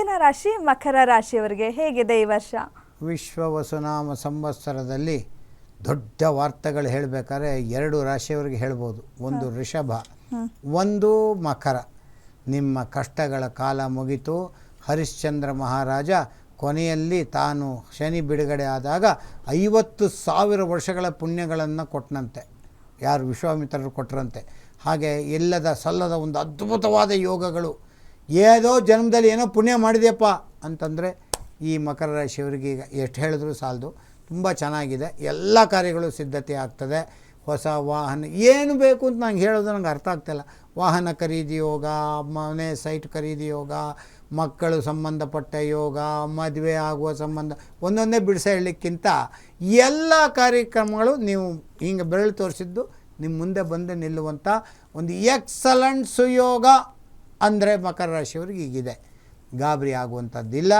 ಮುಂದಿನ ರಾಶಿ ಮಕರ ರಾಶಿಯವರಿಗೆ ಹೇಗಿದೆ ಈ ವರ್ಷ? ವಿಶ್ವ ವಸುನಾಮ ಸಂವತ್ಸರದಲ್ಲಿ ದೊಡ್ಡ ವಾರ್ತೆಗಳು ಹೇಳಬೇಕಾದ್ರೆ ಎರಡು ರಾಶಿಯವರಿಗೆ ಹೇಳ್ಬೋದು. ಒಂದು ಋಷಭ ಒಂದು ಮಕರ. ನಿಮ್ಮ ಕಷ್ಟಗಳ ಕಾಲ ಮುಗಿತು ಹರಿಶ್ಚಂದ್ರ ಮಹಾರಾಜ ಕೊನೆಯಲ್ಲಿ ತಾನು ಶನಿ ಬಿಡುಗಡೆ ಆದಾಗ ಐವತ್ತು ಸಾವಿರ ವರ್ಷಗಳ ಪುಣ್ಯಗಳನ್ನು ಕೊಟ್ಟನಂತೆ ಯಾರು ವಿಶ್ವಾಮಿತ್ರರು ಕೊಟ್ಟರಂತೆ ಹಾಗೆ ಇಲ್ಲದ ಸಲ್ಲದ ಒಂದು ಅದ್ಭುತವಾದ ಯೋಗಗಳು ಏನೋ ಜನ್ಮದಲ್ಲಿ ಏನೋ ಪುಣ್ಯ ಮಾಡಿದೆಯಪ್ಪ ಅಂತಂದರೆ ಈ ಮಕರ ರಾಶಿಯವರಿಗೆ ಈಗ ಎಷ್ಟು ಹೇಳಿದ್ರು ಸಾಲದು. ತುಂಬ ಚೆನ್ನಾಗಿದೆ. ಎಲ್ಲ ಕಾರ್ಯಗಳು ಸಿದ್ಧತೆ ಆಗ್ತದೆ. ಹೊಸ ವಾಹನ ಏನು ಬೇಕು ಅಂತ ನಂಗೆ ಹೇಳೋದು ನಂಗೆ ಅರ್ಥ ಆಗ್ತಾಯಿಲ್ಲ ವಾಹನ ಖರೀದಿ ಯೋಗ, ಮನೆ ಸೈಟ್ ಖರೀದಿ ಯೋಗ, ಮಕ್ಕಳು ಸಂಬಂಧಪಟ್ಟ ಯೋಗ, ಮದುವೆ ಆಗುವ ಸಂಬಂಧ ಒಂದೊಂದೇ ಬಿಡಿಸ ಹೇಳಲಿಕ್ಕಿಂತ ಎಲ್ಲ ಕಾರ್ಯಕ್ರಮಗಳು ನೀವು ಹಿಂಗೆ ಬೆರಳು ತೋರಿಸಿದ್ದು ನಿಮ್ಮ ಮುಂದೆ ಬಂದು ನಿಲ್ಲುವಂಥ ಒಂದು ಎಕ್ಸಲೆಂಟ್ ಸುಯೋಗ ಅಂದರೆ ಮಕರ ರಾಶಿಯವ್ರಿಗೆ ಈಗಿದೆ ಗಾಬರಿ ಆಗುವಂಥದ್ದಿಲ್ಲ.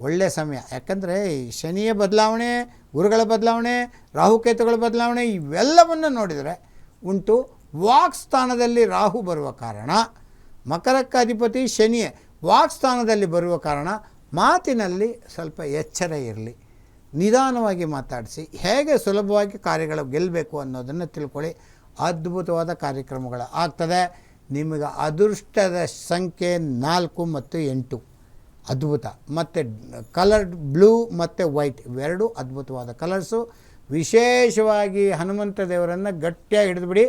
ಒಳ್ಳೆಯ ಸಮಯ. ಯಾಕಂದರೆ ಶನಿಯ ಬದಲಾವಣೆ, ಗುರುಗಳ ಬದಲಾವಣೆ ರಾಹುಕೇತುಗಳ ಬದಲಾವಣೆ ಇವೆಲ್ಲವನ್ನು ನೋಡಿದರೆ ಉಂಟು. ವಾಕ್ ಸ್ಥಾನದಲ್ಲಿ ರಾಹು ಬರುವ ಕಾರಣ, ಮಕರಕ್ಕ ಅಧಿಪತಿ ಶನಿಯೇ. ವಾಕ್ ಸ್ಥಾನದಲ್ಲಿ ಬರುವ ಕಾರಣ ಮಾತಿನಲ್ಲಿ ಸ್ವಲ್ಪ ಎಚ್ಚರ ಇರಲಿ. ನಿಧಾನವಾಗಿ ಮಾತಾಡಿಸಿ. ಹೇಗೆ ಸುಲಭವಾಗಿ ಕಾರ್ಯಗಳು ಗೆಲ್ಲಬೇಕು ಅನ್ನೋದನ್ನು ತಿಳ್ಕೊಳ್ಳಿ. ಅದ್ಭುತವಾದ ಕಾರ್ಯಕ್ರಮಗಳು ಆಗ್ತದೆ. ನಿಮಗೆ ಅದೃಷ್ಟದ ಸಂಖ್ಯೆ ನಾಲ್ಕು ಮತ್ತು ಎಂಟು. ಅದ್ಭುತ. ಮತ್ತು ಕಲರ್ಡ್ ಬ್ಲೂ ಮತ್ತು ವೈಟ್ ಇವೆರಡೂ ಅದ್ಭುತವಾದ ಕಲರ್ಸು ವಿಶೇಷವಾಗಿ ಹನುಮಂತ ದೇವರನ್ನು ಗಟ್ಟಿಯಾಗಿ ಹಿಡಿದುಬಿಡಿ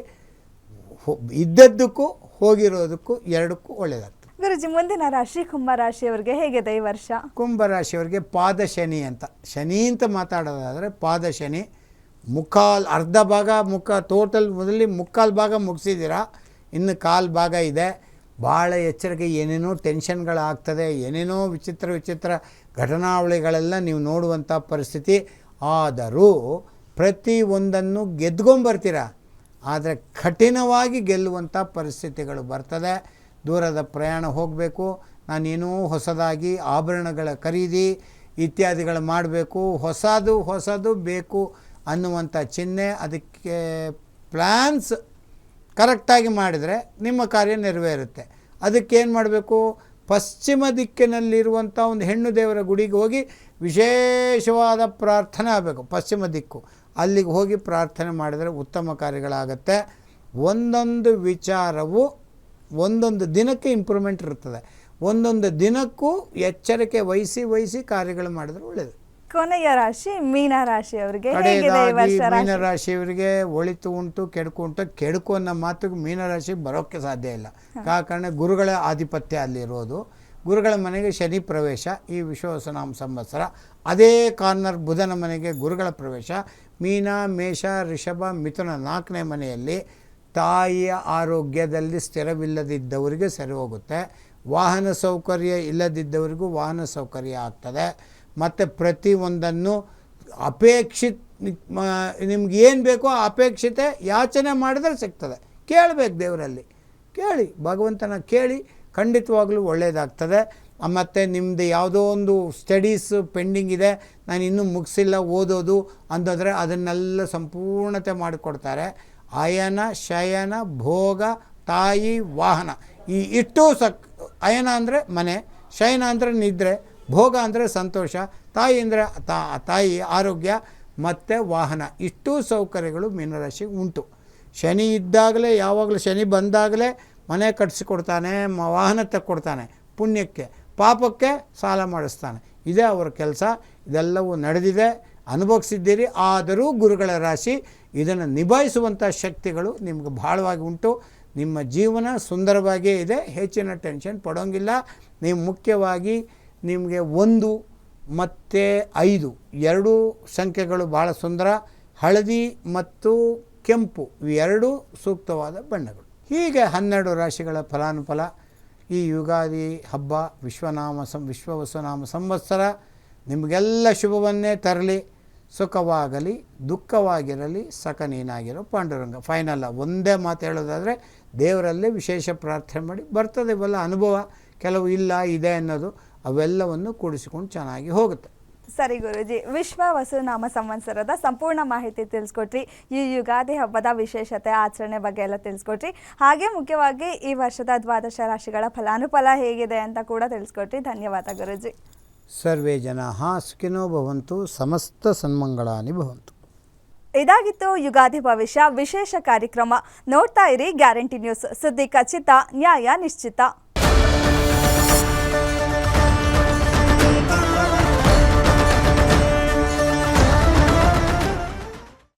ಇದ್ದದ್ದಕ್ಕೂ ಹೋಗಿರೋದಕ್ಕೂ ಎರಡಕ್ಕೂ ಒಳ್ಳೆಯದಾಗ್ತದೆ ಗುರುಜಿ ಮುಂದಿನ ರಾಶಿ ಕುಂಭರಾಶಿಯವರಿಗೆ ಹೇಗೆ ಹೇಗಿದೆ ಈ ವರ್ಷ ಕುಂಭರಾಶಿಯವರಿಗೆ ಪಾದ ಶನಿ ಅಂತ. ಶನಿ ಅಂತ ಮಾತಾಡೋದಾದರೆ ಪಾದ ಶನಿ ಮುಕ್ಕಾಲು ಅರ್ಧ ಭಾಗ ಮುಖ ಟೋಟಲ್ ಮೊದಲಿ ಮುಕ್ಕಾಲು ಭಾಗ ಮುಗಿಸಿದ್ದೀರಾ? ಇನ್ನು ಕಾಲು ಭಾಗ ಇದೆ. ಭಾಳ ಎಚ್ಚರಿಕೆ, ಏನೇನೋ ಟೆನ್ಷನ್ಗಳಾಗ್ತದೆ, ಏನೇನೋ ವಿಚಿತ್ರ ವಿಚಿತ್ರ ಘಟನಾವಳಿಗಳೆಲ್ಲ ನೀವು ನೋಡುವಂಥ ಪರಿಸ್ಥಿತಿ. ಆದರೂ ಪ್ರತಿ ಒಂದನ್ನು ಗೆದ್ಕೊಂಬರ್ತೀರ. ಆದರೆ ಕಠಿಣವಾಗಿ ಗೆಲ್ಲುವಂಥ ಪರಿಸ್ಥಿತಿಗಳು ಬರ್ತದೆ. ದೂರದ ಪ್ರಯಾಣ ಹೋಗಬೇಕು. ನಾನೇನೋ ಹೊಸದಾಗಿ ಆಭರಣಗಳ ಖರೀದಿ ಇತ್ಯಾದಿಗಳು ಮಾಡಬೇಕು. ಹೊಸದು ಹೊಸದು ಬೇಕು ಅನ್ನುವಂಥ ಚಿಹ್ನೆ ಅದಕ್ಕೆ ಪ್ಲ್ಯಾನ್ಸ್ ಕರೆಕ್ಟಾಗಿ ಮಾಡಿದರೆ ನಿಮ್ಮ ಕಾರ್ಯ ನೆರವೇರುತ್ತೆ. ಅದಕ್ಕೇನು ಮಾಡಬೇಕು? ಪಶ್ಚಿಮ ದಿಕ್ಕಿನಲ್ಲಿರುವಂಥ ಒಂದು ಹೆಣ್ಣು ದೇವರ ಗುಡಿಗೆ ಹೋಗಿ ವಿಶೇಷವಾದ ಪ್ರಾರ್ಥನೆ ಆಗಬೇಕು. ಪಶ್ಚಿಮ ದಿಕ್ಕು. ಅಲ್ಲಿಗೆ ಹೋಗಿ ಪ್ರಾರ್ಥನೆ ಮಾಡಿದರೆ ಉತ್ತಮ ಕಾರ್ಯಗಳಾಗತ್ತೆ. ಒಂದೊಂದು ವಿಚಾರವು ಒಂದೊಂದು ದಿನಕ್ಕೆ ಇಂಪ್ರೂವ್ಮೆಂಟ್ ಇರ್ತದೆ. ಒಂದೊಂದು ದಿನಕ್ಕೂ ಎಚ್ಚರಿಕೆ ವಹಿಸಿ ವಹಿಸಿ ಕಾರ್ಯಗಳು ಮಾಡಿದ್ರೆ ಒಳ್ಳೆಯದು ಕೊನೆಯ ರಾಶಿ ಮೀನ ರಾಶಿಯವರಿಗೆ ಹೇಗಿದೆ ಈ ವರ್ಷ ರಾಶಿ? ಮೀನರಾಶಿಯವರಿಗೆ ಒಳಿತು ಉಂಟು ಕೆಡುಕು ಉಂಟು. ಕೆಡುಕು ಅನ್ನೋ ಮಾತಿಗೆ ಮೀನರಾಶಿಗೆ ಬರೋಕ್ಕೆ ಸಾಧ್ಯ ಇಲ್ಲ. ಕಾರಣ ಗುರುಗಳ ಆಧಿಪತ್ಯ ಅಲ್ಲಿರೋದು ಗುರುಗಳ ಮನೆಗೆ ಶನಿ ಪ್ರವೇಶ ಈ ವಿಶ್ವವಸನಾಮ ಸಂವತ್ಸರ. ಅದೇ ಕಾರ್ನರ್ ಬುಧನ ಮನೆಗೆ ಗುರುಗಳ ಪ್ರವೇಶ. ಮೀನ ಮೇಷ ರಿಷಭ ಮಿಥುನ ನಾಲ್ಕನೇ ಮನೆಯಲ್ಲಿ ತಾಯಿಯ ಆರೋಗ್ಯದಲ್ಲಿ ಸ್ಥಿರವಿಲ್ಲದಿದ್ದವರಿಗೆ ಸರಿ ಹೋಗುತ್ತೆ. ವಾಹನ ಸೌಕರ್ಯ ಇಲ್ಲದಿದ್ದವರಿಗೂ ವಾಹನ ಸೌಕರ್ಯ ಆಗ್ತದೆ. ಮತ್ತು ಪ್ರತಿಯೊಂದನ್ನು ಅಪೇಕ್ಷಿತ ನಿಮ್ಗೆ ಏನು ಬೇಕೋ ಅಪೇಕ್ಷಿತೆ ಯಾಚನೆ ಮಾಡಿದ್ರೆ ಸಿಗ್ತದೆ. ಕೇಳಬೇಕು ದೇವರಲ್ಲಿ. ಕೇಳಿ, ಭಗವಂತನ ಕೇಳಿ ಖಂಡಿತವಾಗಲೂ ಒಳ್ಳೆಯದಾಗ್ತದೆ ಮತ್ತು ನಿಮ್ಮದು ಯಾವುದೋ ಒಂದು ಸ್ಟಡೀಸ್ ಪೆಂಡಿಂಗ್ ಇದೆ. ನಾನು ಇನ್ನೂ ಮುಗಿಸಿಲ್ಲ ಓದೋದು ಅಂತಂದರೆ ಅದನ್ನೆಲ್ಲ ಸಂಪೂರ್ಣತೆ ಮಾಡಿಕೊಡ್ತಾರೆ. ಅಯನ, ಶಯನ, ಭೋಗ, ತಾಯಿ, ವಾಹನ. ಈ ಇಟ್ಟು ಸಕ್ ಅಯನ ಅಂದರೆ ಮನೆ, ಶಯನ ಅಂದರೆ ನಿದ್ರೆ ಭೋಗ ಅಂದರೆ ಸಂತೋಷ, ತಾಯಿ ಅಂದರೆ ತಾಯಿ ಆರೋಗ್ಯ, ಮತ್ತು ವಾಹನ. ಇಷ್ಟೂ ಸೌಕರ್ಯಗಳು ಮೀನರಾಶಿಗೆ ಉಂಟು. ಶನಿ ಇದ್ದಾಗಲೇ, ಯಾವಾಗಲೂ ಶನಿ ಬಂದಾಗಲೇ ಮನೆ ಕಟ್ಟಿಸಿಕೊಡ್ತಾನೆ ಮ, ವಾಹನ ತಕ್ಕೊಡ್ತಾನೆ, ಪುಣ್ಯಕ್ಕೆ, ಪಾಪಕ್ಕೆ ಸಾಲ ಮಾಡಿಸ್ತಾನೆ. ಇದೇ ಅವರ ಕೆಲಸ. ಇದೆಲ್ಲವೂ ನಡೆದಿದೆ. ಅನುಭವಿಸಿದ್ದೀರಿ. ಆದರೂ ಗುರುಗಳ ರಾಶಿ, ಇದನ್ನು ನಿಭಾಯಿಸುವಂಥ ಶಕ್ತಿಗಳು ನಿಮ್ಗೆ ಬಹಳವಾಗಿ ಉಂಟು. ನಿಮ್ಮ ಜೀವನ ಸುಂದರವಾಗಿಯೇ ಇದೆ. ಹೆಚ್ಚಿನ ಟೆನ್ಷನ್ ಪಡೋಂಗಿಲ್ಲ. ನೀವು ಮುಖ್ಯವಾಗಿ ನಿಮಗೆ ಒಂದು, ಮತ್ತು ಐದು. ಎರಡೂ ಸಂಖ್ಯೆಗಳು ಭಾಳ ಸುಂದರ. ಹಳದಿ ಮತ್ತು ಕೆಂಪು. ಇವೆರಡೂ ಸೂಕ್ತವಾದ ಬಣ್ಣಗಳು. ಹೀಗೆ ಹನ್ನೆರಡು ರಾಶಿಗಳ ಫಲಾನುಫಲ. ಈ ಯುಗಾದಿ ಹಬ್ಬ, ವಿಶ್ವನಾಮ ಸಂ, ವಿಶ್ವವಸುನಾಮ ಸಂವತ್ಸರ. ನಿಮಗೆಲ್ಲ ಶುಭವನ್ನೇ ತರಲಿ. ಸುಖವಾಗಲಿ, ದುಃಖವಾಗಿರಲಿ ಸಕ ನೀನಾಗಿರೋ ಪಾಂಡುರಂಗ ಫೈನಲ್ಲ ಒಂದೇ ಮಾತು ಹೇಳೋದಾದರೆ, ದೇವರಲ್ಲೇ ವಿಶೇಷ ಪ್ರಾರ್ಥನೆ ಮಾಡಿ ಬರ್ತದೆ ಇವೆಲ್ಲ ಅನುಭವ. ಕೆಲವು ಇಲ್ಲ, ಇದೆ ಅನ್ನೋದು. ಅವೆಲ್ಲವನ್ನು ಕೂಡಿಸಿಕೊಂಡು ಚೆನ್ನಾಗಿ ಹೋಗುತ್ತೆ. ಸರಿ ಗುರುಜಿ ವಿಶ್ವ ವಸುನಾಮ ಸಂವತ್ಸರದ ಸಂಪೂರ್ಣ ಮಾಹಿತಿ ತಿಳಿಸ್ಕೊಟ್ರಿ. ಈ ಯುಗಾದಿ ಹಬ್ಬದ ವಿಶೇಷತೆ ಆಚರಣೆ ಬಗ್ಗೆ ಎಲ್ಲ ತಿಳಿಸ್ಕೊಟ್ರಿ. ಹಾಗೆ ಮುಖ್ಯವಾಗಿ ಈ ವರ್ಷದ ದ್ವಾದಶ ರಾಶಿಗಳ ಫಲಾನುಫಲ ಹೇಗಿದೆ ಅಂತ ಕೂಡ ತಿಳಿಸ್ಕೊಟ್ರಿ. ಧನ್ಯವಾದ ಗುರುಜಿ. ಸರ್ವೇ ಜನ ಸುಖಿನೋ ಭವಂತು ಸಮಸ್ತ ಸನ್ಮಂಗಳಾನಿ ಭವಂತು. ಇದಾಗಿತ್ತು ಯುಗಾದಿ ಭವಿಷ್ಯ ವಿಶೇಷ ಕಾರ್ಯಕ್ರಮ. ನೋಡ್ತಾ ಇರಿ ಗ್ಯಾರಂಟಿ ನ್ಯೂಸ್. ಸುದ್ದಿ ಖಚಿತ ನ್ಯಾಯ ನಿಶ್ಚಿತ.